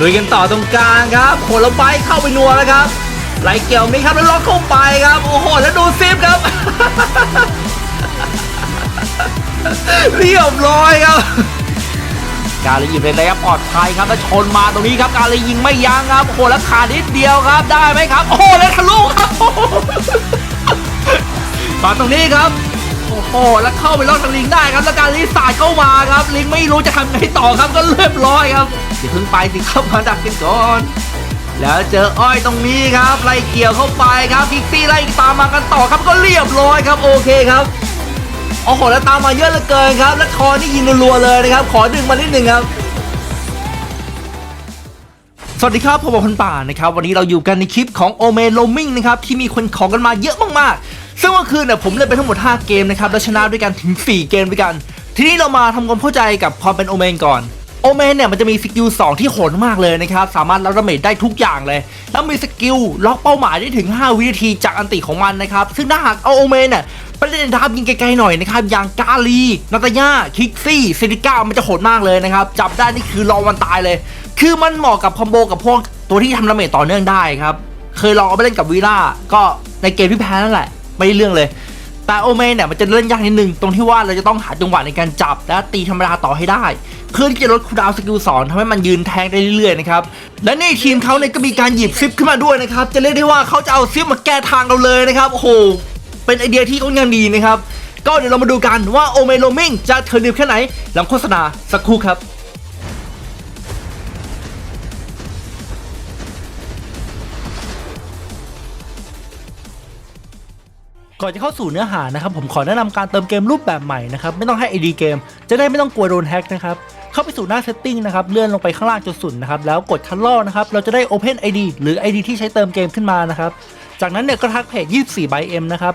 ลุยกันต่อตรงกลางครับโหแล้วไปเข้าไปนัวแล้วครับไหลเกี่ยวมีครับแล้วล็อกเข้าไปครับโอ้โหแล้วดูซิปครับ เรียบร้อยครับ การเลยยิงในระยะปลอดภัยครับแล้วชนมาตรงนี้ครับ การเลยยิงไม่ยั้งครับโอ้โหแล้วขาดนิดเดียวครับได้ไหมครับ โอ้โหแล้วทะลุครับโอ้โหมาตรงนี้ครับ อ้โหแล้วเข้าไปลอดทางลิงได้ครับแล้วการลีสายเข้ามาครับ ลิงไม่รู้จะทำไงต่อครับก็เรียบร้อยครับอย่าเพิ่งไปสิครับมาดักกันก่อน แล้วเจออ้อยตรงนี้ครับไล่เกี่ยวเข้าไปครับพิกซี่ไล่ตามมากันต่อครับก็เรียบร้อยครับโอเคครับโอ้โหแล้วตามมาเยอะเหลือเกินครับ แล้วคอนี่ยิงรัวๆเลยนะครับ ขอดึงมานิดหนึ่งครับสวัสดีครับผมบอกคนป่านะครับ วันนี้เราอยู่กันในคลิปของโอเมโลมิงนะครับ ที่มีคนของกันมาเยอะมากๆ ซึ่งเมื่อคืนเนี่ยผมเล่นไปทั้งหมด 5 เกมนะครับแล้วชนะด้วยกันถึง 4 เกมด้วยกัน ทีนี้เรามาทำความเข้าใจกับความเป็นโอเมนก่อนโอเมนเนี่ยมันจะมีสกิล2ที่โหดมากเลยนะครับ สามารถรับดาเมจได้ทุกอย่างเลย แล้วมีสกิลล็อกเป้าหมายได้ถึง 5 วินาทีจากอันติของมันนะครับ ซึ่งถ้าหากเอาโอเมนเนี่ยไปเล่นดับยิงไกลๆหน่อยนะครับ อย่างกาลีนาตาย่าคิกซี่เซิลิก้ามันจะโหดมากเลยนะครับ จับได้นี่คือรอวันตายเลย คือมันเหมาะกับคอมโบกับพวกตัวที่ทำดาเมจต่อเนื่องได้ครับเคยลองเอาไปเล่นกับวีล่าก็ในเกมที่แพ้นั่นแหละ ไม่ได้เรื่องเลย แต่โอเมนเนี่ยมันจะเล่นยากนิดนึง ตรงที่ว่าเราจะต้องหาจังหวะในการจับและตีธรรมดาต่อให้ได้เพื่อที่จะลดคูดาวสกิลสอนทำให้มันยืนแทงได้เรื่อยๆนะครับ และนี่ทีมเขาเนี่ยก็มีการหยิบซิปขึ้นมาด้วยนะครับ จะเรียกได้ว่าเขาจะเอาซิปมาแก้ทางเราเลยนะครับ โอ้โห เป็นไอเดียที่ค่อนข้างดีนะครับ ก็เดี๋ยวเรามาดูกันว่าโอเมโลมิงจะเทอร์นิบแค่ไหน หลังโฆษณาสักครู่ครับ ก่อนจะเข้าสู่เนื้อหานะครับผมขอแนะนำการเติมเกมรูปแบบใหม่นะครับไม่ต้องให้ ID เกม จะได้ไม่ต้องกลัวโดนแฮ็กนะครับเข้าไปสู่หน้า setting นะครับเลื่อนลงไปข้างล่างจนสุดนะครับแล้วกดคันลอนะครับเราจะได้ Open ID หรือ ID ที่ใช้เติมเกมขึ้นมานะครับจากนั้นเนี่ยก็ทักเพจ 24 by M นะครับ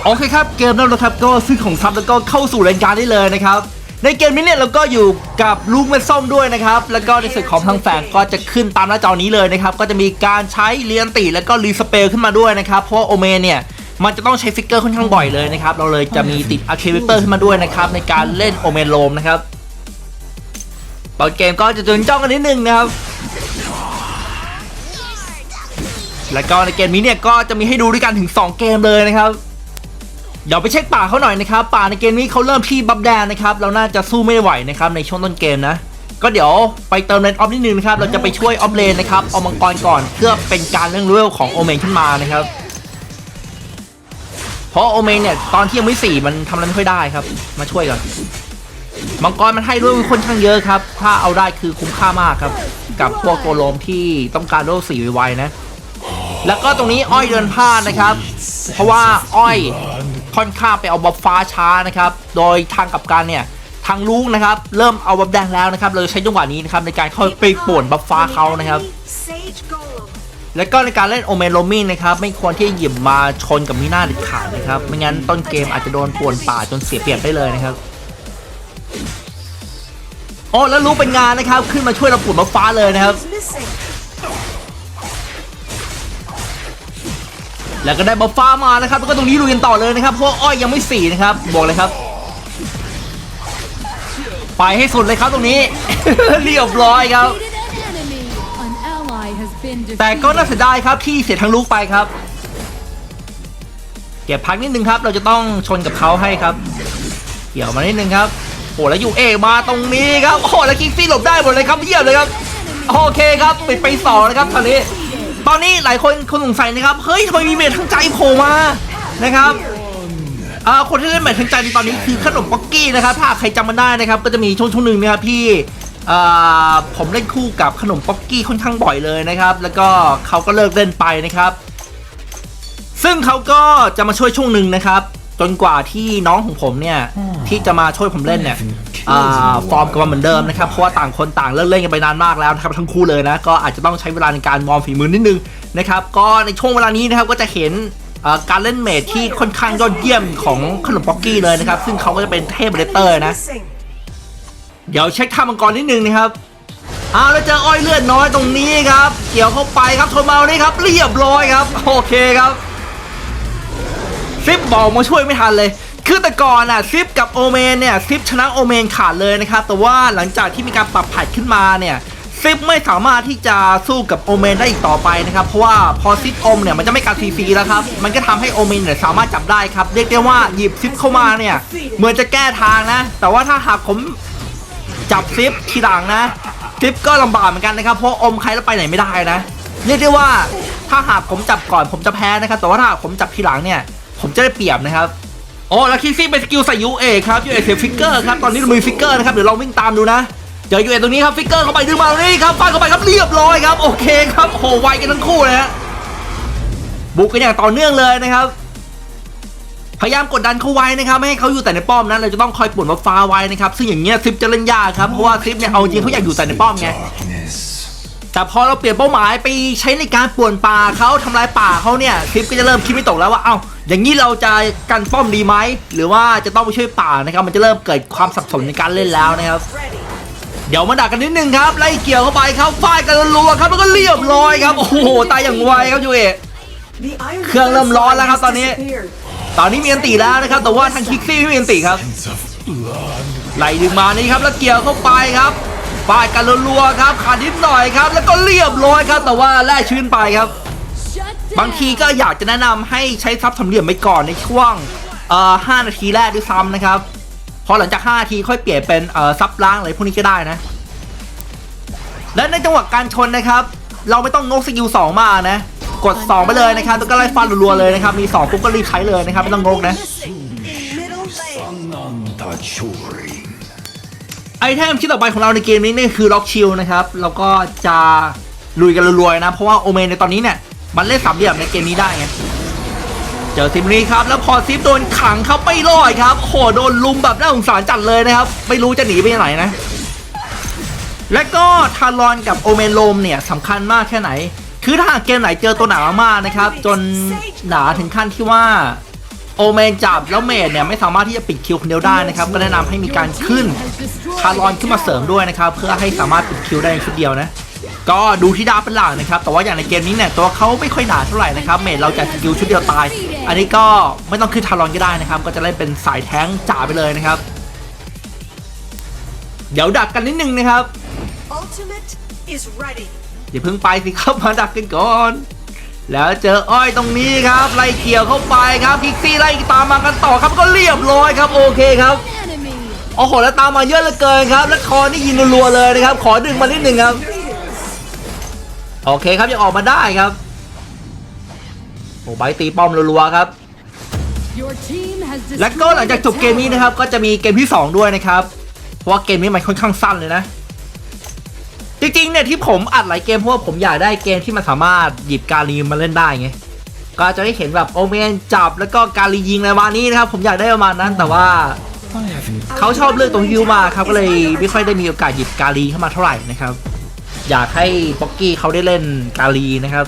โอเคครับเกมนั้นนะครับก็ซื้อของซับแล้วก็เข้าสู่รายการได้เลยนะครับในเกมนี้เนี่ยเราก็อยู่กับลูกเม็ดส้มด้วยนะครับ แล้วก็ในส่วนของทางแฝงก็จะขึ้นตามหน้าจอนี้เลยนะครับ ก็จะมีการใช้เรียนติแล้วก็รีสเปลขึ้นมาด้วยนะครับ เพราะโอเมเนี่ยมันจะต้องใช้ฟิกเกอร์ค่อนข้างบ่อยเลยนะครับ เราเลยจะมีติดอาเควิเตอร์ขึ้นมาด้วยนะครับ ในการเล่นโอเมนโลมนะครับ ตอนเกมก็จะจนจ้องกันนิดนึงนะครับ แล้วก็ในเกมนี้เนี่ยก็จะมีให้ดูด้วยกันถึง 2 เกมเลยนะครับ เดี๋ยวไปเช็คป่าเขาหน่อยนะครับ ป่าในเกมนี้เขาเริ่มที่บัฟแดงนะครับเราน่าจะสู้ไม่ไหวนะครับในช่วงต้นเกมนะก็เดี๋ยวไปเติมเลนออฟนิดนึงนะครับ เราจะไปช่วยออฟเลนนะครับเอามังกรก่อนเพื่อเป็นการเรื่องเวลของโอเมนขึ้นมานะครับ เพราะโอเมนเนี่ยตอนที่ยังไม่สี่มันทำอะไรไม่ค่อยได้ครับ มาช่วยก่อน มังกรมันให้ด้วยคนข้างเยอะครับ ถ้าเอาได้คือคุ้มค่ามากครับ กับพวกโกโลมที่ต้องการโลสี่ไวๆนะ แล้วก็ตรงนี้อ้อยเดินพลาดนะครับ เพราะว่าอ้อย ค่อนข้างไปเอาบัฟฟ้าช้านะครับ โดยทางกับการเนี่ยทางลูกนะครับ เริ่มเอาบัฟแดงแล้วนะครับ เราจะใช้จังหวะนี้นะครับในการเข้าไปป่วนบัฟฟ้าเขานะครับ แล้วก็ในการเล่นโอเมนโรมิงนะครับ ไม่ควรที่จะหยิบมาชนกับมิน่าเด็ดขาดนะครับ ไม่งั้นต้นเกมอาจจะโดนป่วนป่าจนเสียเปรียบได้เลยนะครับโอ้แล้วรู้เป็นงานนะครับ ขึ้นมาช่วยเราป่วนบัฟฟ้าเลยนะครับ แล้วก็ได้บัฟฟ้ามานะครับแล้วก็ตรงนี้ลุยกันต่อเลยนะครับเพราะอ้อยยังไม่สี่นะครับบอกเลยครับ ไปให้สุดเลยครับตรงนี้ เรียบร้อยครับ แต่ก็น่าเสียดายครับที่เสียทั้งลูกไปครับ เก็บพักนิดนึงครับ เราจะต้องชนกับเขาให้ครับเกี่ยวมานิดนึงครับโอ้แล้วอยู่เอมาตรงนี้ครับโอ้แล้วคิกซี่หลบได้หมดเลยครับเยี่ยมเลยครับโอเคครับปิดไปสองนะครับตอนนี้ ตอนนี้หลายคนคนสงสัยนะครับ เฮ้ยทำไมมีเมททั้งใจโผล่มานะครับอ่าคนที่เล่นเมททั้งใจในตอนนี้คือขนมป๊อกกี้นะครับ ถ้าใครจำมันได้นะครับ ก็จะมีช่วงช่วงหนึ่งนะครับพี่อ่าผมเล่นคู่กับขนมป๊อกกี้ค่อนข้างบ่อยเลยนะครับ แล้วก็เขาก็เลิกเล่นไปนะครับ ซึ่งเขาก็จะมาช่วยช่วงหนึ่งนะครับ จนกว่าที่น้องของผมเนี่ย ที่จะมาช่วยผมเล่นเนี่ยอ่าฟอร์มกลับมาเหมือนเดิมนะครับ เพราะว่าต่างคนต่างเลิกเล่นกันไปนานมากแล้วนะครับทั้งคู่เลยนะ ก็อาจจะต้องใช้เวลาในการวอร์มฝีมือนิดนึงนะครับ ก็ในช่วงเวลานี้นะครับก็จะเห็นเอ่อการเล่นเมดที่ค่อนข้างยอดเยี่ยมของขนมป๊อกกี้เลยนะครับ ซึ่งเขาก็จะเป็นเทพเบรเตอร์นะ Missing. เดี๋ยวเช็คท่ามังกรนิดนึงนะครับอ้าวแล้วเจออ้อยเลือดน้อยตรงนี้ครับ เกี่ยวเข้าไปครับโทมานี่ครับ เรียบร้อยครับ โอเคครับซิป บอกมาช่วยไม่ทันเลย คือแต่ก่อนอะซิปกับโอเมนเนี่ยซิปชนะโอเมนขาดเลยนะครับ แต่ว่าหลังจากที่มีการปรับแพทขึ้นมาเนี่ยซิปไม่สามารถที่จะสู้กับโอเมนได้อีกต่อไปนะครับ เพราะว่าพอซิปอมเนี่ยมันจะไม่การซีซีแล้วครับ มันก็ทำให้โอเมนเนี่ยสามารถจับได้ครับ เรียกได้ว่าหยิบซิปเข้ามาเนี่ยเหมือนจะแก้ทางนะ แต่ว่าถ้าหากผมจับซิปทีหลังนะซิปก็ลำบากเหมือนกันนะครับ เพราะอมใครแล้วไปไหนไม่ได้นะ เรียกได้ว่าถ้าหากผมจับก่อนผมจะแพ้นะครับ แต่ว่าถ้าผมจับทีหลังเนี่ย ผมจะได้เปรียบนะครับโอ้แล้วคิกซี่เป็นสกิลใส่ยูเอครับยูเอเสียฟิกเกอร์ครับตอนนี้เรามีฟิกเกอร์นะครับเดี๋ยวเราวิ่งตามดูนะเจอยูเอตรงนี้ครับฟิกเกอร์เข้าไปดึงมาตรงนี้ครับฟาดเข้าไปครับเรียบร้อยครับโอเคครับโหไวกันทั้งคู่นะฮะบุกกันอย่างต่อเนื่องเลยนะครับ พยายามกดดันเขาไว้นะครับไม่ให้เขาอยู่แต่ในป้อมนะเราจะต้องคอยป่วนมาฟ้าไว้นะครับซึ่งอย่างเงี้ยซิปจะเล่นยากครับเพราะว่าซิปเนี่ยเอาจริงเขาอยากอยู่แต่ในป้อมไง แต่พอเราเปลี่ยนเป้าหมายไปใช้ในการป่วนป่าเขาทำลายป่าเขาเนี่ยซิปก็จะเริ่มคิดไม่ตกแล้วว่าเอ้าอย่างนี้เราจะกันป้อมดีไหมหรือว่าจะต้องไปช่วยป่านะครับมันจะเริ่มเกิดความสับสนในการเล่นแล้วนะครับเดี๋ยวมาดักกันนิดนึงครับไล่เกี่ยวเข้าไปครับฟาดกันรัวครับแล้วก็เรียบร้อยครับโอ้โหตายอย่างไวครับยูเอะเครื่องเริ่มร้อนแล้วครับตอนนี้ ตอนนี้มีอันตีแล้วนะครับ แต่ว่าทางคิกซี่ไม่มีอันตีครับไล่ดึงมานี่ครับแล้วเกี่ยวเข้าไปครับ ฟาดกันรัวๆครับขาดนิดหน่อยครับ แล้วก็เรียบร้อยครับ แต่ว่าแล่ชื่นไปครับ บางทีก็อยากจะแนะนำให้ใช้ทรัพย์สำเหลี่ยมไปก่อนในช่วงเอ่อ5นาทีแรกด้วยซ้ำนะครับ พอหลังจาก 5 นาทีค่อยเปลี่ยนเป็นเอ่อซับล้างอะไรพวกนี้ก็ได้นะ และในจังหวะการชนนะครับ เราไม่ต้องงกสกิล2มานะ กด 2 ไปเลยนะครับแล้วก็ไล่ฟันรัวๆเลยนะครับ มี 2 ปุ๊บก็รีบใช้เลยนะครับ ไม่ต้องงกนะ ไอเทมที่ต่อไปของเราในเกมนี้เนี่ยคือล็อกชิลนะครับแล้วก็จะลุยกันรวยๆนะ เพราะว่าโอเมนในตอนนี้เนี่ยมันเล่นสามเหลี่ยมในเกมนี้ได้ไงเจอซิมนี้ครับแล้วพอซิปโดนขังเขาไม่รอดครับโหโดนลุมแบบน่าสงสารจัดเลยนะครับ ไม่รู้จะหนีไปไหนนะ และก็ทารอนกับโอเมนโลมเนี่ยสำคัญมากแค่ไหน คือถ้าหากเกมไหนเจอตัวหนามากนะครับ จนหนาถึงขั้นที่ว่า โอเมนจับแล้วเมดเนี่ยไม่สามารถที่จะปิดคิวคนเดียวได้นะครับ ก็แนะนำให้มีการขึ้นคารอนขึ้นมาเสริมด้วยนะครับ เพื่อให้สามารถปิดคิวได้ในชุดเดียวนะ ก็ดูที่ดาวเป็นหลักนะครับ แต่ว่าอย่างในเกมนี้เนี่ยตัวเขาไม่ค่อยหนาเท่าไหร่นะครับ เมดเราจะสกิลชุดเดียวตาย อันนี้ก็ไม่ต้องขึ้นคารอนก็ได้นะครับ ก็จะเล่นเป็นสายแท้งจ๋าไปเลยนะครับ เดี๋ยวดักกันนิดนึงนะครับ Ultimate is ready. อย่าเพิ่งไปสิครับมาดักกันก่อน แล้วเจออ้อยตรงนี้ครับไล่เกี่ยวเข้าไปครับพิกซี่ไล่ตามมากันต่อครับก็เรียบร้อยครับโอเคครับ enemy. โอ้โหแล้วตามมาเยอะเหลือเกินครับ แล้วคอนี่ยิงรัวๆเลยนะครับ ขอดึงมานิดหนึ่งครับ โอเคครับยังออกมาได้ครับโอ้ใบตีป้อมรัวๆครับ Your team has และก็หลังจากจบเกมนี้นะครับ ก็จะมีเกมที่ 2 ด้วยนะครับ เพราะว่าเกมนี้มันค่อนข้างสั้นเลยนะ จริงๆเนี่ยที่ผมอัดหลายเกมเพราะว่าผมอยากได้เกมที่มันสามารถหยิบการีมาเล่นได้ไงก็จะได้เห็นแบบโอเมนจับแล้วก็การียิงอะไรประมาณนี้นะครับ ผมอยากได้ประมาณนั้นแต่ว่า I haven't เขาชอบเลือกตรงฮิวมาครับก็เลยไม่ค่อยได้มีโอกาสหยิบการีเข้ามาเท่าไหร่นะครับ อยากให้ป๊อกกี้เขาได้เล่นการีนะครับ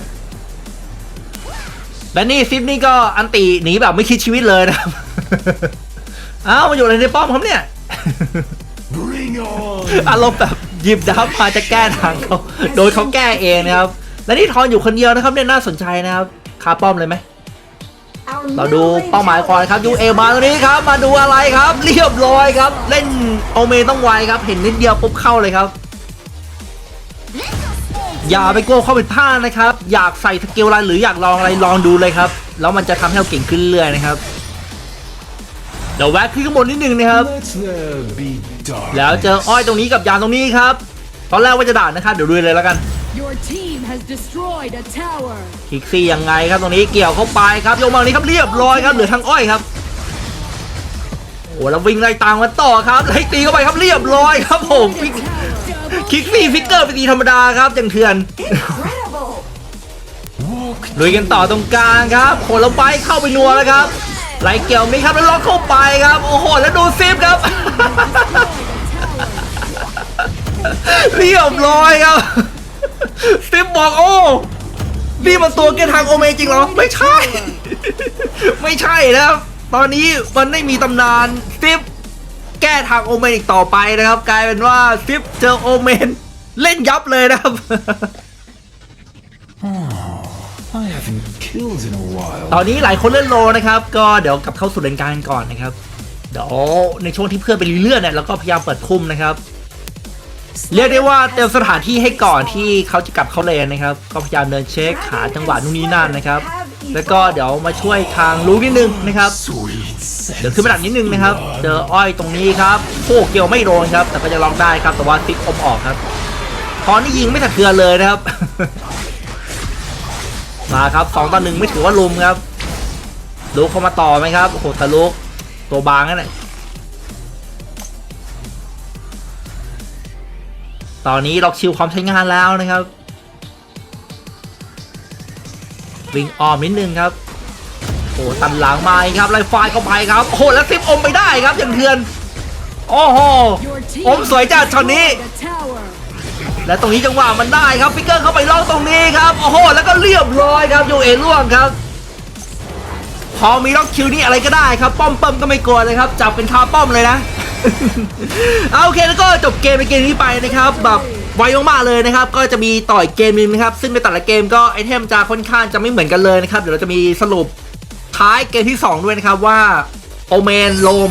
และนี่ซิปนี่ก็อันติหนีแบบไม่คิดชีวิตเลยนะครับอ้าวมาอยู่อะไรในป้อมครับเนี่ย bring on. อารมณ์แบบหยิบดับมาจะแก้ทางเขาโดยเขาแก้เองนะครับ และนี่ทอนอยู่คนเดียวนะครับเนี่ยน่าสนใจนะครับคาป้อมเลยไหม Our เราดู middle lane เป้าหมายก่อนครับยูเอมาตรงนี้ครับ มาดูอะไรครับ เรียบร้อยครับ เล่นโอเมต้องไวครับ เห็นนิดเดียวปุ๊บเข้าเลยครับ อย่าไปโก้เข้าไปพลาดนะครับ อยากใส่สกิลอะไรหรืออยากลองอะไรลองดูเลยครับ แล้วมันจะทำให้เราเก่งขึ้นเรื่อยๆนะครับ เดี๋ยวแวะขึ้นข้างบนนิดนึงนะครับ Let there be dark. แล้วเจออ้อยตรงนี้กับยานตรงนี้ครับ ตอนแรกว่าจะด่านะครับ เดี๋ยวดูเลยแล้วกัน Your team has destroyed a tower. คิกซี่ยังไงครับตรงนี้เกี่ยวเข้าไปครับโยงมาตรงนี้ครับเรียบร้อยครับเหลือทางอ้อยครับโอ้แล้ววิ่งไล่ตามกันต่อครับไล่ตีเข้าไปครับเรียบร้อยครับผมฟิก Double คิกซี่ฟิกเกอร์ไปตีธรรมดาครับจังเถื่อน Incredible. Walk ลุยกันต่อตรงกลางครับโหแล้วไปเข้าไปนัวแล้วครับ ไหลเกี่ยวนี้ครับแล้วล็อกเข้าไปครับ โอ้โห แล้วดูซิฟครับเรียบร้อยครับ ซิฟบอกโอ้นี่มันตัวเกนทางโอเมจริงเหรอ ไม่ใช่ ไม่ใช่นะครับ ตอนนี้มันไม่มีตำนานซิฟแก้ทางโอเมนอีกต่อไปนะครับ กลายเป็นว่าซิฟเจอโอเมน เล่นยับเลยนะครับ I haven't killed in a while. ตอนนี้หลายคนเล่นโลนะครับ ก็เดี๋ยวกลับเข้าสู่เลนกลารก่อนนะครับ เดี๋ยวในช่วงที่เพื่อนไปรีเลื่อนเนี่ยเราก็พยายามเปิดคุ้มนะครับ เรียกได้ว่าเตรียมสถานที่ให้ก่อนที่เขาจะกลับเข้าเลนนะครับ ก็พยายามเดินเช็คหาจังหวะนู่นนี่นั่นนะครับ แล้วก็เดี๋ยวมาช่วยทางรู้นิดนึงนะครับ Sweet เดี๋ยวขึ้นไปดักนิดนึงนะครับ เจออ้อยตรงนี้ครับโอ้เกี่ยวไม่โดนครับ แต่ก็จะล็อกได้ครับ แต่ว่าซิกอมออกครับ ตอนนี้ยิงไม่สะเทือนเลยนะครับ มาครับสองต่อหนึ่งไม่ถือว่าลุมครับลุกเข้ามาต่อไหมครับโอ้โหตะลุกตัวบางนั่นแหละตอนนี้ล็อกชิวความใช้งานแล้วนะครับ วิ่งออมนิดนึงครับโอ้โหตันหลังมาอีกครับไล่ไฟเข้าไปครับโอ้โหแล้วซิปอมไปได้ครับอย่างเถื่อนโอ้โห Your team อมสวยจัดช็อตนี้ destroyed a tower. และตรงนี้จังหวะมันได้ครับฟิกเกอร์เข้าไปล่องตรงนี้ครับโอ้โหแล้วก็เรียบร้อยครับโยเอล่วงครับ พอมีล็อกคิวนี่อะไรก็ได้ครับ ป้อมเปิมก็ไม่กลัวเลยครับจับเป็นคาป้อมเลยนะเอาโอเคแล้วก็จบเกมในเกมนี้ไปนะครับแบบไวมากๆเลยนะครับ ก็จะมีต่อยเกมนึงนะครับ ซึ่งในแต่ละเกมก็ไอเทมจะค่อนข้างจะไม่เหมือนกันเลยนะครับ เดี๋ยวเราจะมีสรุปท้ายเกมที่ 2 ด้วยนะครับว่าโอเมนโลม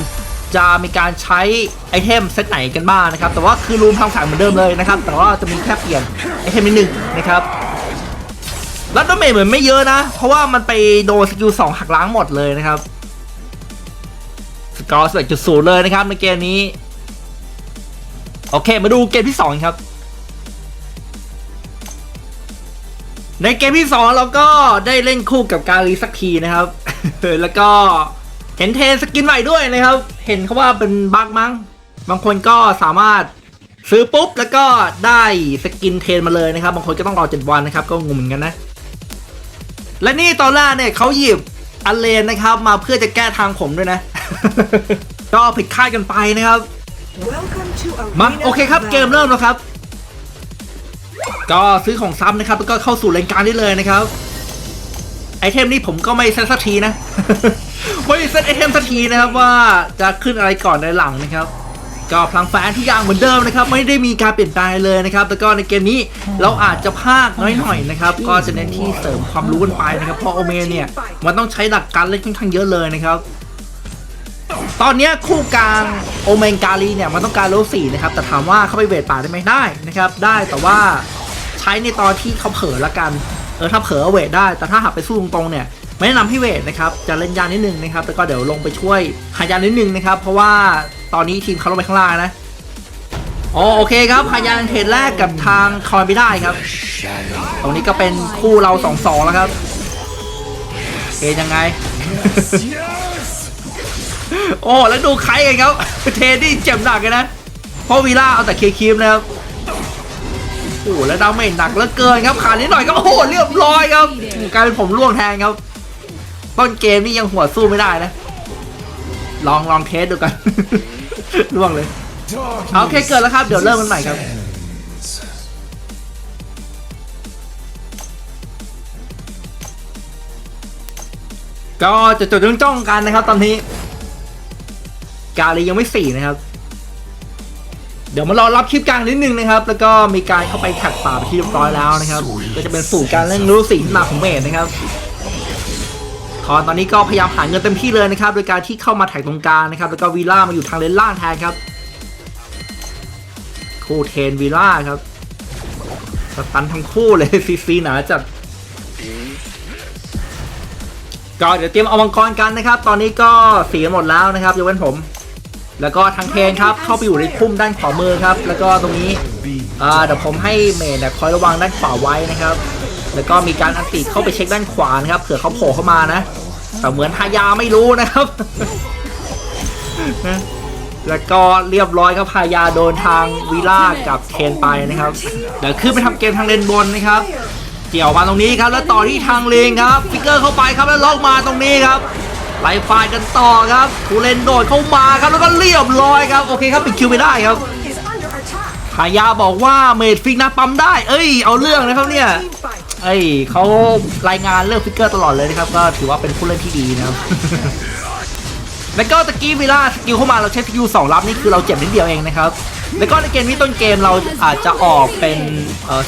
จะมีการใช้ไอเทมเซตไหนกันบ้างนะครับ แต่ว่าคือรูมทางสายเหมือนเดิมเลยนะครับ แต่ว่าจะมีแค่เปลี่ยนไอเทมนิดหนึ่งนะครับแล้วดาเมจเหมือนไม่เยอะนะ เพราะว่ามันไปโดนสกิลสองหักล้างหมดเลยนะครับ สกอร์สิบเอ็ดจุดศูนย์เลยนะครับในเกมนี้ โอเคมาดูเกมที่2ครับ ในเกมที่2เราก็ได้เล่นคู่กับกาลีสักทีนะครับ แล้วก็ เห็นเทรนสกินใหม่ด้วยนะครับ เห็นเขาว่าเป็นบั๊กมั้ง บางคนก็สามารถซื้อปุ๊บแล้วก็ได้สกินเทรนมาเลยนะครับ บางคนก็ต้องรอ7วันนะครับ ก็งงเหมือนกันนะ และนี่ตอนแรกเนี่ยเขาหยิบอันเลนนะครับ มาเพื่อจะแก้ทางผมด้วยนะ ก็ผิดคาดกันไปนะครับ Welcome to มา Arena โอเคครับ of เกม Valor. เริ่มแล้วครับ ก็ซื้อของซ้ำนะครับ แล้วก็เข้าสู่เลนกลารได้เลยนะครับ ไอเทมนี้ผมก็ไม่เซตสักทีนะ ไม่เซตไอเทมสักทีนะครับว่าจะขึ้นอะไรก่อนในหลังนะครับ ก็พลังแฟนทุกอย่างเหมือนเดิมนะครับไม่ได้มีการเปลี่ยนแปลงเลยนะครับแล้วก็ในเกมนี้เราอาจจะพลาดน้อยหน่อยนะครับก็จะเน้นที่เสริมความรู้กันไปนะครับเพราะโอเมนเนี่ยมันต้องใช้หลักการเล่นค่อนข้างเยอะเลยนะครับตอนนี้คู่กลางโอเมนกาลีเนี่ยมันต้องการโลสี่นะครับแต่ถามว่าเข้าไปเวทป่าได้ไหมได้นะครับ ได้แต่ว่าใช้ในตอนที่เขาเผลอละกันเออถ้าเผลอเวทได้ แต่ถ้าหากไปสู้ตรงๆเนี่ย ไม่แนะนำให้เวทนะครับจะเล่นยานนิดนึงนะครับแล้วก็เดี๋ยวลงไปช่วยหายานนิดนึงนะครับ เพราะว่าตอนนี้ทีมเขาลงไปข้างล่างนะอ๋อโอเคครับหายานเทรดแรกกับทางคอยไม่ได้ครับ ตรงนี้ก็เป็นคู่เราสองสองแล้วครับเกยังไง โอ้แล้วดูใครกันครับเทนนี่เจ็บหนักเลยนะเพราะวีล่าเอาแต่เคคีมนะครับโอ้แล้วดาเมจหนักเหลือเกินครับขาดนิดหน่อยก็โอ้เรียบร้อยครับกลายเป็นผมล่วงแทนครับ ต้นเกมนี่ยังหัวสู้ไม่ได้นะ ลองลองเทสดูกัน ล่วงเลย Darkness โอเคเกิดแล้วครับ เดี๋ยวเริ่มกันใหม่ครับ ก็จะจดจ้องกันนะครับ ตอนนี้ กาลียังไม่สี่นะครับ เดี๋ยวมารอรับคลิปกลางนิดนึงนะครับ แล้วก็มีการเข้าไปแท็กป่าไปที่เรียบร้อยแล้วนะครับ ก็จะเป็นสูตรการเล่นรู้สีขึ้นมาของเมดนะครับ คอนตอนนี้ก็พยายามหาเงินเต็มที่เลยนะครับ โดยการที่เข้ามาแท็กตรงกลางนะครับ แล้วก็วีล่ามาอยู่ทางเลนล่างแทนครับคู่เทนวีล่าครับสตันทั้งคู่เลยซีซีหนาจัดก็เดี๋ยวเตรียมเอามังกรกันนะครับ ตอนนี้ก็เสียหมดแล้วนะครับยกเว้นผม แล้วก็ทางเทนครับเข้าไปอยู่ในพุ่มด้านขวามือครับ แล้วก็ตรงนี้เดี๋ยวผมให้เมย์เนี่ยคอยระวังด้านขวาไว้นะครับ แล้วก็มีการอันติเข้าไปเช็คด้านขวานะครับเผื่อเขาโผล่เข้ามานะ แต่เหมือนทายาไม่รู้นะครับนะแล้วก็เรียบร้อยครับพายาโดนทางวิล่ากับเคนไปนะครับ เดี๋ยวขึ้นไปทำเกมทางเลนบนนะครับ เกี่ยวมาตรงนี้ครับ แล้วต่อที่ทางเลงครับฟิกเกอร์เข้าไปครับแล้วล็อกมาตรงนี้ครับไล่ไฟกันต่อครับผู้เลนโดดเข้ามาครับแล้วก็เรียบร้อยครับโอเคครับปิดคิวไม่ได้ครับ Is under attack. หายาบอกว่าเมดฟิกนะปั๊มได้ เอ้ยเอาเรื่องนะครับเนี่ย เอ้ยเขารายงานเรื่องฟิกเกอร์ตลอดเลยนะครับ ก็ถือว่าเป็นผู้เล่นที่ดีนะครับแล้วก็ตะกี้เวลาสกิลเข้ามาเราใช้สกิลสองรับนี่คือเราเจ็บนิดเดียวเองนะครับ แล้วก็ในเกมนี้ต้นเกมเราอาจจะออกเป็น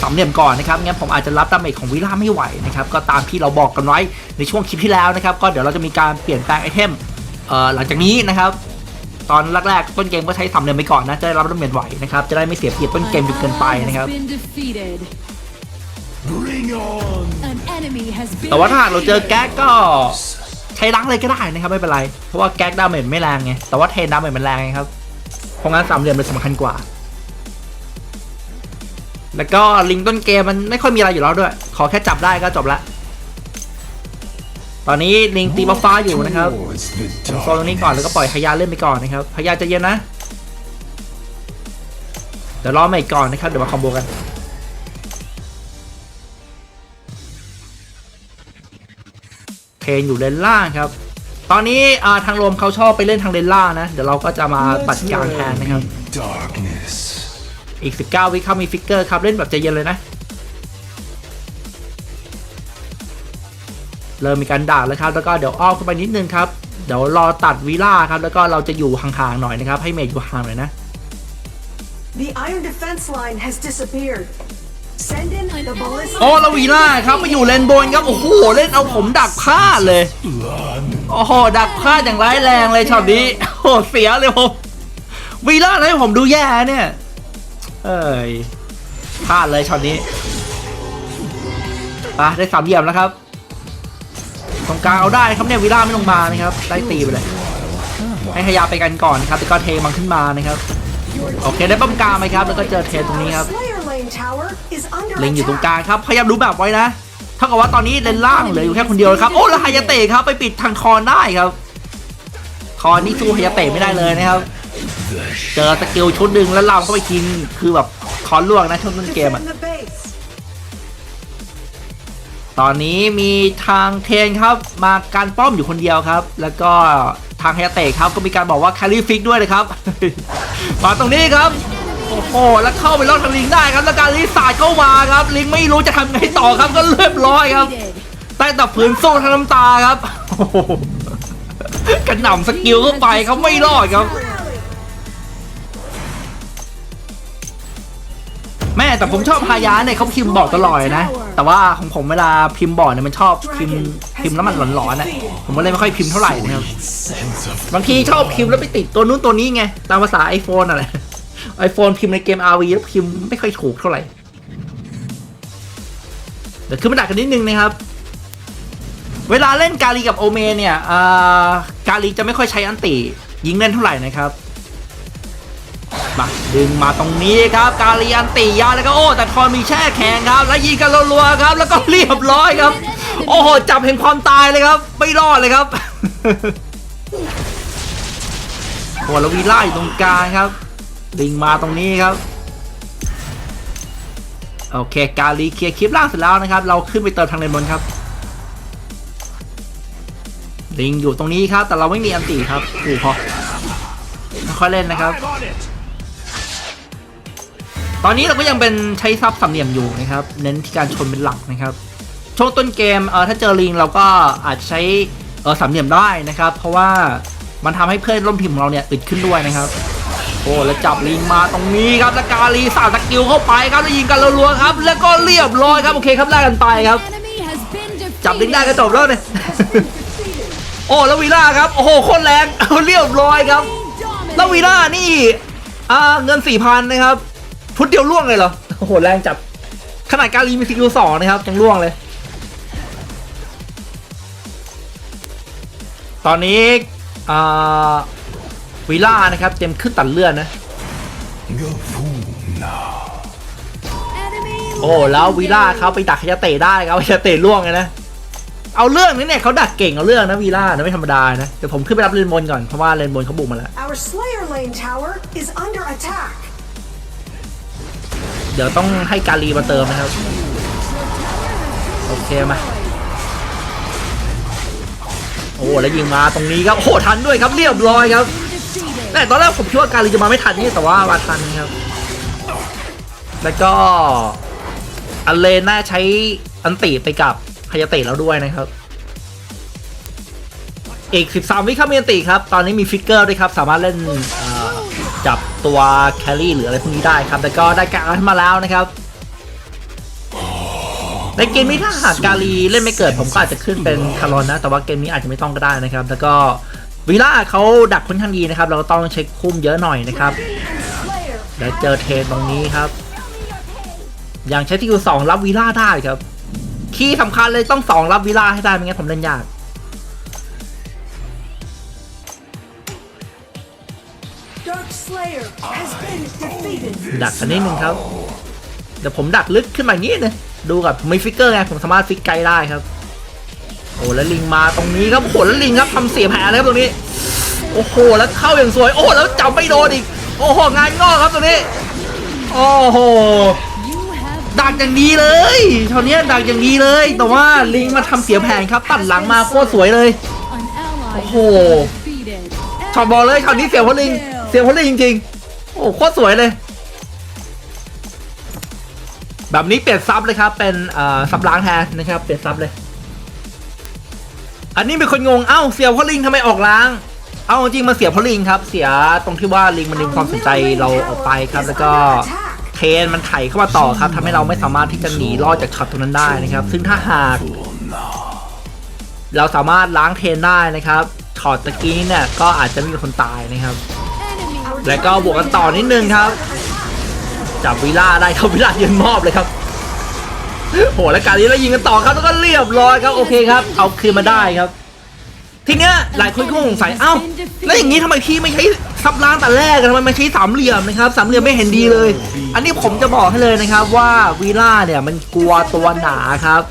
สามเหลี่ยมก่อนนะครับงั้นผมอาจจะรับดาเมจของวิล่าไม่ไหวนะครับก็ตามที่เราบอกกันไว้ในช่วงคลิปที่แล้วนะครับ ก็เดี๋ยวเราจะมีการเปลี่ยนแปลงไอเทมหลังจากนี้นะครับ ตอนแรกๆต้นเกมก็ใช้สามเหลี่ยมไปก่อนนะจะได้รับดาเมจไหวนะครับจะได้ไม่เสียเปรียบต้นเกมจนเกินไปนะครับ แต่ว่าถ้าหากเราเจอแก๊กก็ใช้ล้างเลยก็ได้นะครับไม่เป็นไร เพราะว่าแก๊กดาเมจไม่แรงไง แต่ว่าเทนดาเมจมันแรงไงครับเพราะงั้นสามเหลี่ยมเลยสำคัญกว่า แล้วก็ลิงต้นเกมมันไม่ค่อยมีอะไรอยู่แล้วด้วย ขอแค่จับได้ก็จบละ ตอนนี้ลิงตีบัฟฟ้าอยู่นะครับ Towards the ผมโซนตรงนี้ก่อนแล้วก็ปล่อยพยาเล่นไปก่อนนะครับพยาใจะเย็นนะ เดี๋ยวรอใหม่ก่อนนะครับเดี๋ยวมาคอมโบกัน เทรนอยู่เลนล่างครับ ตอนนี้อ่าทางรวมเขาชอบไปเล่นทางเลนล่างนะ เดี๋ยวเราก็จะมาปัดกลางแทนนะครับ darkness. อีก 19 วิครับมีฟิกเกอร์ครับ เล่นแบบใจเย็นเลยนะ เริ่มมีการด่าแล้วครับ แล้วก็เดี๋ยวอ้อมเข้าไปนิดนึงครับ เดี๋ยวรอตัดวีล่าครับ แล้วก็เราจะอยู่ห่างๆหน่อยนะครับ ให้เมจอยู่ห่างหน่อยนะ The iron defense line has disappeared. โอ้ล้ววีล่าครับมาอยู่เลนบนครับ โอ้โห เล่นเอาผมดักพลาดเลย โอ้โห ดักพลาดอย่างร้ายแรงเลยช็อตนี้ โอ้โหเสียเลยผมวีล่าทำให้ผมดูแย่เนี่ย เอ้ยพลาดเลยช็อตนี้อะได้สามเหลี่ยมแล้วครับ ตรงกลางเอาได้ครับเนี่ยวีล่าไม่ลงมานะครับ ได้ตีไปเลย ให้ขยาไปกันก่อนครับแล้วก็เทมันขึ้นมานะครับ โอเคได้ป้อมกลางไหมครับ แล้วก็เจอเทตรงนี้ครับ Slayer lane tower is under เล็งอยู่ตรง attack. กลางครับ พยายามดูแบบไว้นะเท่ากับว่าตอนนี้เลนล่างเหลืออยู่แค่คนเดียวครับ โอ้แล้วฮายาเตะครับไปปิดทางคอนได้ครับ คอนนี่สู้ฮายาเตะไม่ได้เลยนะครับ เจอสกิลชุดหนึ่งแล้วเราเข้าไปกินคือแบบคอนล่วงนะช่วงต้นเกมอะ Defend the base. ตอนนี้มีทางเทนครับมาการป้อมอยู่คนเดียวครับ แล้วก็ทางฮายาเตะครับก็มีการบอกว่าแคลรี่ฟิกด้วยนะครับ มาตรงนี้ครับ โอ้โหแล้วเข้าไปรอดทางลิงได้ครับแล้วการลิงสาดเข้ามาครับ ลิงไม่รู้จะทำไงต่อครับก็เรียบร้อยครับใต้ตับผืนโซ่ทั้งน้ำตาครับกระหน่ำสกิลเข้าไปเขาไม่รอดครับ แม่แต่ผมชอบพายาเนี่ยเขาพิมพ์บอกตลอดนะ แต่ว่าของผมเวลาพิมพ์บอกเนี่ยมันชอบพิมพ์พิมพ์แล้วมันหลอนๆนะผมก็เลยไม่ค่อยพิมพ์เท่าไหร่นะครับบางทีชอบพิมพ์แล้วไปติดตัวนู้นตัวนี้ไงตามภาษา iPhone อะไร iPhone พิมพ์ในเกม RV แล้วพิมพ์ไม่ค่อยถูกเท่าไหร่เดี๋ยวขึ้นมาดักกันนิดนึงนะครับ เวลาเล่นกาลีกับโอเมเนี่ยอากาลีจะไม่ค่อยใช้อันติ ยิงเล่นเท่าไหร่นะครับ มาดึงมาตรงนี้ครับ กาลีอันติยาแล้วก็โอ้ แต่ทอนมีแช่แข็งครับ แล้วยิงกันรัวๆครับ แล้วก็เรียบร้อยครับ โอ้โหจับเห็นความตายเลยครับ ไม่รอดเลยครับโอ้แล้ววีล่าอยู่ตรงกลางครับ ลิงมาตรงนี้ครับ โอเค กาลีเคลียร์คลิปล่างเสร็จแล้วนะครับ เราขึ้นไปเติมทางเลนบนครับ ลิงอยู่ตรงนี้ครับ แต่เราไม่มีอันตีครับโอ้พอค่อยเล่นนะครับ ตอนนี้เราก็ยังเป็นใช้ซับสามเหลี่ยมอยู่นะครับ เน้นที่การชนเป็นหลักนะครับ ช่วงต้นเกมเออถ้าเจอลิงเราก็อาจใช้เออสามเหลี่ยมได้นะครับ เพราะว่ามันทำให้เพื่อนร่วมทีมของเราเนี่ยอึดขึ้นด้วยนะครับ โอ้แล้วจับลิงมาตรงนี้ครับแล้วกาลีสาดสกิลเข้าไปครับแล้วยิงกันรัวๆครับ แล้วก็เรียบร้อยครับโอเคครับได้กันไปครับ Enemy has been defeated. จับลิงได้ก็จบแล้วเนี่ยโอ้แล้ววีล่าครับโอ้โหโคตรแรงเอาเรียบร้อยครับ Dominating. แล้ววีล่านี่อ่าเงินสี่พันนะครับพุดเดียวล่วงเลยเหรอโอ้โหแรงจับขนาดกาลีมีสกิลสองนะครับยังล่วงเลย ตอนนี้อ่า วีล่านะครับเต็มขึ้นตัดเลือดนะ Go fool now. Enemy โอ้แล้ววีล่าเขาไปดักฮายาเตะได้ครับฮายาเตะล่วงเลยนะเอาเรื่องนี้เนี่ยเขาดักเก่งเอาเรื่องนะวีล่านะไม่ธรรมดานะเดี๋ยวผมขึ้นไปรับเลนบนก่อนเพราะว่าเลนบนเขาบุกมาแล้ว Our Slayer lane tower is under attack. เดี๋ยวต้องให้กาลีมาเติมนะครับโอเคมาโอ้แล้วยิงมาตรงนี้ครับโอ้โหทันด้วยครับเรียบร้อยครับ Defeated. แต่ตอนแรกผมคิดว่าการีจะมาไม่ทันนี่แต่ว่ามาทันครับ แล้วก็อันเลนน่าใช้อันติไปกับฮายาเตะแล้วด้วยนะครับอีก 13 วิครับมีอันติครับ ตอนนี้มีฟิกเกอร์ด้วยครับ สามารถเล่นจับตัวแคลรี่หรืออะไรพวกนี้ได้ครับแล้วก็ได้การดมาแล้วนะครับ ในเกมนี้ถ้าหากกาลีเล่นไม่เกิดผมก็อาจจะขึ้นเป็นคารอนนะ แต่ว่าเกมนี้อาจจะไม่ต้องก็ได้นะครับ แล้วก็ วิล่าเขาดักค่อนข้างดีนะครับ เราก็ต้องเช็คคุ้มเยอะหน่อยนะครับ Slayer แล้วเจอเทนตรงนี้ครับ อย่างใช้ที่อยู่สองรับวีล่าได้ครับ คีย์สำคัญเลยต้องสองรับวีล่าให้ได้ไม่งั้นผมเล่นยากดักกันนิดนึงครับ เดี๋ยวผมดักลึกขึ้นมาอย่างนี้นะดูกับผมมีฟิกเกอร์ไงผมสามารถฟิกไกลได้ครับ โอ้แล้วลิงมาตรงนี้ครับโอ้โหแล้วลิงครับทำเสียแผลเลยครับตรงนี้ โอ้โหแล้วเข้าอย่างสวย โอ้แล้วจับไม่โดนอีก โอ้โหงานงอกครับตรงนี้ โอ้โหดักอย่างดีเลยตอนนี้ดักอย่างดีเลย แต่ว่าลิงมาทำเสียแผนครับ ตัดหลังมาโคตรสวยเลย an ally Oh. has been defeated. ช็อตบอลเลยช็อตนี้เสียเพราะลิง เสียเพราะลิงจริงๆ โอ้โคตรสวยเลย แบบนี้เปลี่ยนซับเลยครับ เป็นซับล้างแทนนะครับ เปลี่ยนซับเลย อันนี้เป็นคนงง เอ้าเสียเพราะลิงทำไมออกล้าง เอ้าจริงมาเสียเพราะลิงครับ เสียตรงที่ว่าลิงมันดึงความสนใจเราออกไปครับ แล้วก็เทนมันไถเข้ามาต่อครับทำให้เราไม่สามารถที่จะหนีรอดจากช็อตตรงนั้นได้นะครับ ซึ่งถ้าหาก เราสามารถล้างเทนได้นะครับช็อตตะกี้เนี่ยก็อาจจะไม่มีคนตายนะครับ แล้วก็บวกกันต่อนิดนึงครับ จับวิล่าได้ครับวิล่ายืนมอบเลยครับ โหแล้วการนี้เรายิงกันต่อครับแล้วก็เรียบร้อยครับโอเคครับ เอาคืนมาได้ครับ ทีเนี้ยหลายคนก็สงสัยเอ้าแล้วอย่างนี้ทำไมพี่ไม่ใช้ซับล้างแต่แรกทำไมไม่ใช้สามเหลี่ยมนะครับสามเหลี่ยมไม่เห็นดีเลย อันนี้ผมจะบอกให้เลยนะครับว่าวิล่าเนี่ยมันกลัวตัวหนาครับ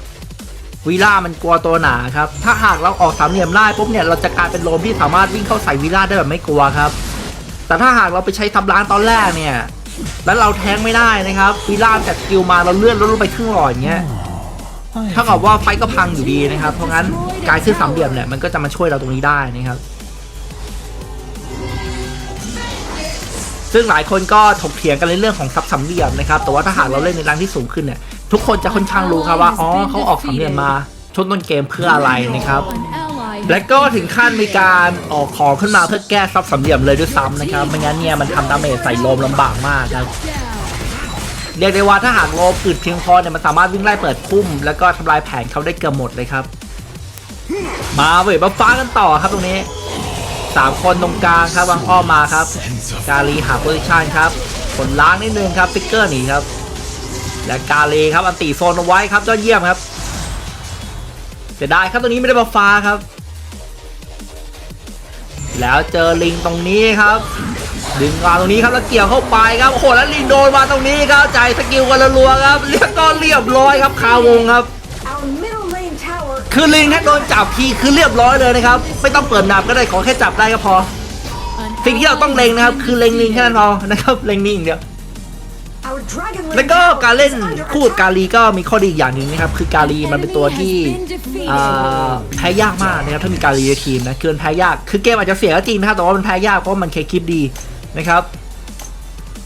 วิล่ามันกลัวตัวหนาครับ ถ้าหากเราออกสามเหลี่ยมได้ปุ๊บเนี่ยเราจะกลายเป็นโลมที่สามารถวิ่งเข้าใส่วิล่าได้แบบไม่กลัวครับ แต่ถ้าหากเราไปใช้ทับล้างตอนแรกเนี่ย แล้วเราแทงไม่ได้นะครับวิล่าจัดสกิลมาเราเลื่อนลดลงไปครึ่งหลอดอย่างเงี้ยถ้ากับว่าไฟก็พังอยู่ดีนะครับ เพราะงั้นการขึ้นสามเหลี่ยมเนี่ยมันก็จะมาช่วยเราตรงนี้ได้นะครับ ซึ่งหลายคนก็ถกเถียงกันในเรื่องของซับสามเหลี่ยมนะครับ แต่ว่าถ้าหากเราเล่นในรังที่สูงขึ้นเนี่ยทุกคนจะค่อนข้างรู้ครับว่าอ๋อเขาออกสามเหลี่ยมมาช่วงต้นเกมเพื่ออะไรนะครับ และก็ถึงขั้นมีการออกของขึ้นมาเพื่อแก้ซับสามเหลี่ยมเลยด้วยซ้ำนะครับ ไม่งั้นเนี่ยมันทำดาเมจใส่ลมลำบากมากครับเรียกได้ว่าถ้าหากลมอึดเพียงพอเนี่ยมันสามารถวิ่งไล่เปิดพุ่ม แล้วก็ทำลายแผนเขาได้เกือบหมดเลยครับ มาเว้ยมาฟ้ากันต่อครับตรงนี้สามคนตรงกลางครับวางอ้อมมาครับ กาลีหาโพซิชันครับผลล้างนิดนึงครับฟิกเกอร์หนีครับ และกาลีครับอันตีโซนเอาไว้ครับยอดเยี่ยมครับเสียดายครับตรงนี้ไม่ได้มาฟ้าครับ แล้วเจอลิงตรงนี้ครับ ดึงมาตรงนี้ครับแล้วเกี่ยวเข้าไปครับโอ้โหแล้วลิงโดนมาตรงนี้ครับจ่ายสกิลกันรัวๆครับเรียกก็เรียบร้อยครับคาวงครับ Our middle lane tower คือลิงถ้าโดนจับทีคือเรียบร้อยเลยนะครับไม่ต้องเปิดนับก็ได้ขอแค่จับได้ก็พอ An สิ่งที่เราต้อง ally เล็งนะครับ คือเล็งลิงแค่นั้นพอนะครับเล็งนี่อย่างเดียว Our dragon lane แล้วก็ tower การเล่น is under คู่กับ attack. กาลีก็มีข้อดีอีกอย่างหนึ่งนะครับ คือกาลีมันเป็นตัวที่อ่าแพ้ยากมากนะครับถ้ามีกาลีในทีมนะคือมันแพ้ยากคือเกมอาจจะเสียก็จริงนะครับแต่ว่ามันแพ้ยากเพราะว่ามันเคคลิปดีนะครับ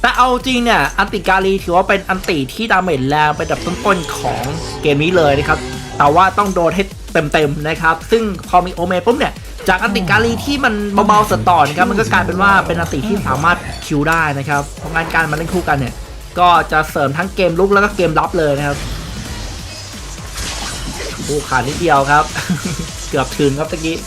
แต่เอาจริงเนี่ยอันติกาลีถือว่าเป็นอันติที่ดาเมจแรงเป็นอันดับต้นๆของเกมนี้เลยนะครับแต่ว่าต้องโดนให้เต็มๆนะครับ ซึ่งพอมีโอเมปุ๊บเนี่ยจากอันติกาลีที่มันเบาๆสต่อนะครับมันก็กลายเป็นว่าเป็นอันติที่สามารถคิวได้นะครับเพราะงั้นการมาเล่นคู่กันเนี่ย ก็จะเสริมทั้งเกมลุกแล้วก็เกมรับเลยนะครับโอ้ขาดนิดเดียวครับ เกือบถึงครับตะกี้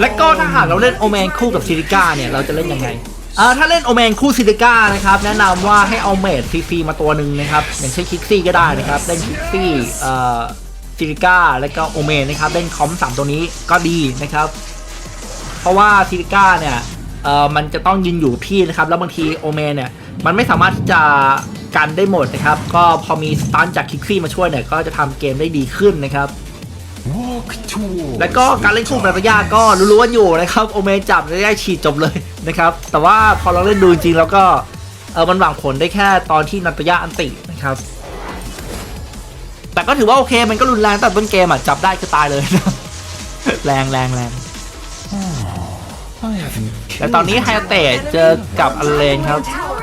และก็ถ้าหากเราเล่นโอแมนคู่กับซิลิก้าเนี่ยเราจะเล่นยังไงเอ่าถ้าเล่นโอแมนคู่ซิลิก้านะครับแนะนำว่าให้เอาเมดฟรีๆมาตัวหนึ่งนะครับอย่างเช่นคิกซี่ก็ได้นะครับเล่นคิกซี่เอ่อซิลิก้าแล้วก็โอเมนนะครับเล่นคอมสามตัวนี้ก็ดีนะครับ เพราะว่าซิลิก้าเนี่ย เอ่อมันจะต้องยืนอยู่ที่นะครับ แล้วบางทีโอเมนเนี่ย มันไม่สามารถที่จะกันได้หมดนะครับ ก็พอมีสตันจากคิกซี่มาช่วยเนี่ย ก็จะทำเกมได้ดีขึ้นนะครับ walk towards แล้วก็การเล่นคู่แบบระยะก็รู้ๆกันอยู่นะครับ โอเมจับได้ฉีดจบเลยนะครับ แต่ว่าพอเราเล่นดูจริงๆแล้วก็เออมันหวังผลได้แค่ตอนที่นัตยะอันตินะครับ แต่ก็ถือว่าโอเคมันก็รุนแรงแต่ต้นเกมอะจับได้ก็ตายเลยนะ แรงแรงแรง I haven't แต่ตอนนี้ไฮเตะเจอกับอเลนครับ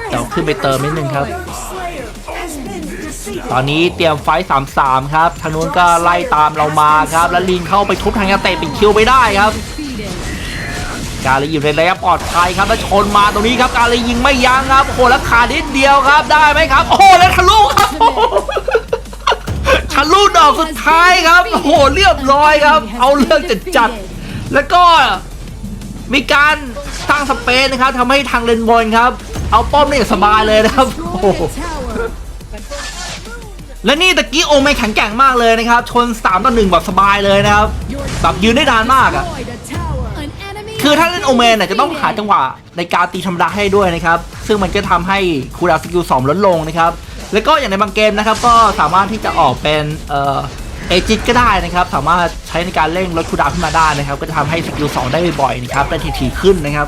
เดี๋ยวขึ้นไปเติมนิดนึงครับ ตอนนี้เตรียมไฟ3-3ครับทางนู้นก็ไล่ตามเรามาครับ แล้วลิงเข้าไปทุบทางยาเตะปิดคิวไปได้ครับ การเลยอยู่ในระยะปลอดภัยครับแล้วชนมาตรงนี้ครับการเลยยิงไม่ยั้งครับโอ้โหแล้วขาดนิดเดียวครับได้ไหมครับ โอ้โหแล้วทะลุครับทะลุดอกสุดท้ายครับโอ้โหเรียบร้อยครับ เอาเรื่องจัดจัดแล้วก็มีการ สร้างสเปซนะครับทำให้ทางเลนบนครับ เอาป้อมได้อย่างสบายเลยนะครับโอ้โหและนี่ตะกี้โอเมนแข็งแกร่งมากเลยนะครับ ชน3ต่อ1แบบสบายเลยนะครับ แบบยืนได้นานมากอะคือถ้าเล่นโอ been เนน่ะจะต้องหาจังหวะในการตีธรรมดาให้ด้วยนะครับ ซึ่งมันก็ทำให้คูดาวสกิล2ลดลงนะครับ แล้วก็อย่างในบางเกมนะครับ ก็สามารถที่จะออกเป็นเอ่อ เอจิตก็ได้นะครับ สามารถใช้ในการเร่งลดคูดาวขึ้นมาได้นะครับ ก็จะทำให้สกิล2ได้บ่อยๆนะครับได้ถี่ๆขึ้นนะครับ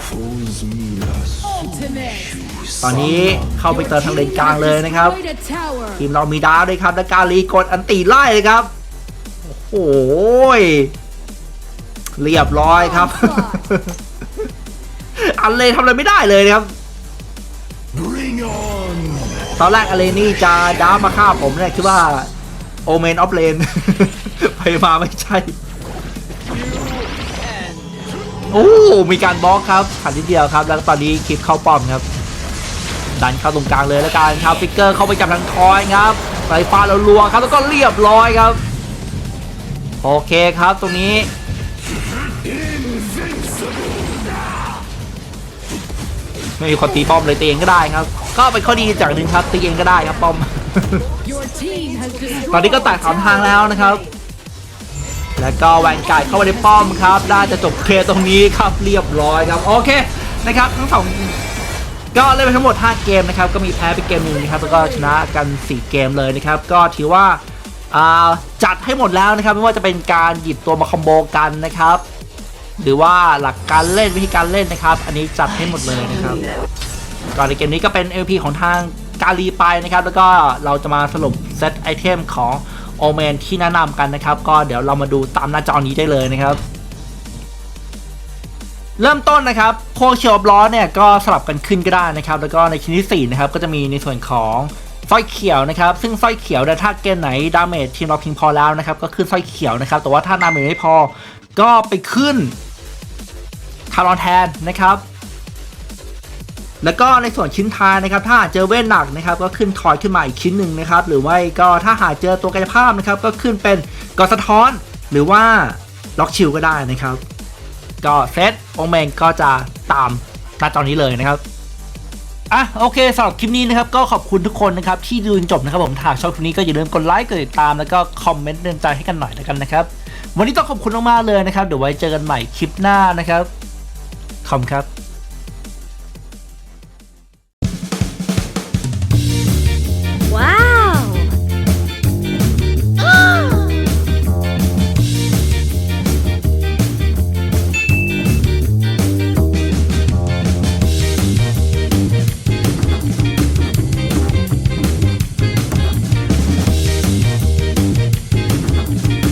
ตอนนี้เข้าไปเติมทางเลนกลางเลยนะครับ ทีมเรามีดาวด้วยครับและการรีกดอันตีไล่เลยครับ โอ้โหยเรียบร้อยครับ อันเลยทำอะไรไม่ได้เลยนะครับตอนแรกอเลนี่จะดาวมาฆ่าผมเนี่ยคิดว่า โอเมนออฟเลนไปมาไม่ใช่ โอ้ มีการบล็อกครับขันทีเดียวครับ แล้วตอนนี้คลิปเข้าป้อมครับ ดันเข้าตรงกลางเลยแล้วกันครับฟิกเกอร์เข้าไปจับทางทอยครับไฟฟ้าเราลัวครับแล้วก็เรียบร้อยครับ โอเคครับตรงนี้ ไม่มีคนตีป้อมเลยตีเองก็ได้ครับ ก็เป็นข้อดีจากหนึ่งครับตีเองก็ได้ครับป้อม ตอนนี้ก็แตกสามทางแล้วนะครับ แล้วก็แวนการ์ดเข้าไปในป้อมครับได้จะจบเคตรงนี้ครับเรียบร้อยครับโอเคนะครับทั้งสองก็เล่นไปทั้งหมด 5 เกมนะครับก็มีแพ้ไปเกมหนึ่งนะครับแล้วก็ชนะกัน 4 เกมเลยนะครับ ก็ถือว่าจัดให้หมดแล้วนะครับ ไม่ว่าจะเป็นการหยิบตัวมาคอมโบกันนะครับ หรือว่าหลักการเล่นวิธีการเล่นนะครับ อันนี้จัดให้หมดเลยนะครับ ก่อนในเกมนี้ก็เป็น LP ของทางกาลีไปนะครับ แล้วก็เราจะมาสรุปเซตไอเทมของโอเมนที่แนะนำกันนะครับ ก็เดี๋ยวเรามาดูตามหน้าจอนี้ได้เลยนะครับ เริ่มต้นนะครับพวกเชลบล้อเนี่ยก็สลับกันขึ้นก็ได้นะครับ แล้วก็ในชิ้นที่4นะครับก็จะมีในส่วนของสร้อยเขียวนะครับ ซึ่งสร้อยเขียวเนี่ยถ้าเกมไหนดาเมจทีมเราเพียงพอแล้วนะครับ ก็ขึ้นสร้อยเขียวนะครับ แต่ว่าถ้าดาเมจไม่พอ ก็ไปขึ้น คารอนแทนนะครับ แล้วก็ในส่วนชิ้นท้ายนะครับถ้าเจอเวทหนักนะครับก็ขึ้นทอยขึ้นมาอีกชิ้นหนึ่งนะครับหรือว่าก็ถ้าหากเจอตัวกายภาพนะครับก็ขึ้นเป็นกอสะท้อน หรือว่าล็อกชิลก็ได้นะครับ ก็เซตองเมนก็จะตามหน้าจอนี้เลยนะครับอะโอเคสำหรับคลิปนี้นะครับก็ขอบคุณทุกคนนะครับที่ดูจนจบนะครับผมถ้าชอบคลิปนี้ก็อย่าลืมกดไลค์กดติดตามแล้วก็คอมเมนต์เตือนใจให้กันหน่อยแล้วกันนะครับ วันนี้ต้องขอบคุณมากๆเลยนะครับเดี๋ยวไว้เจอกันใหม่คลิปหน้านะครับ ขอบคุณครับ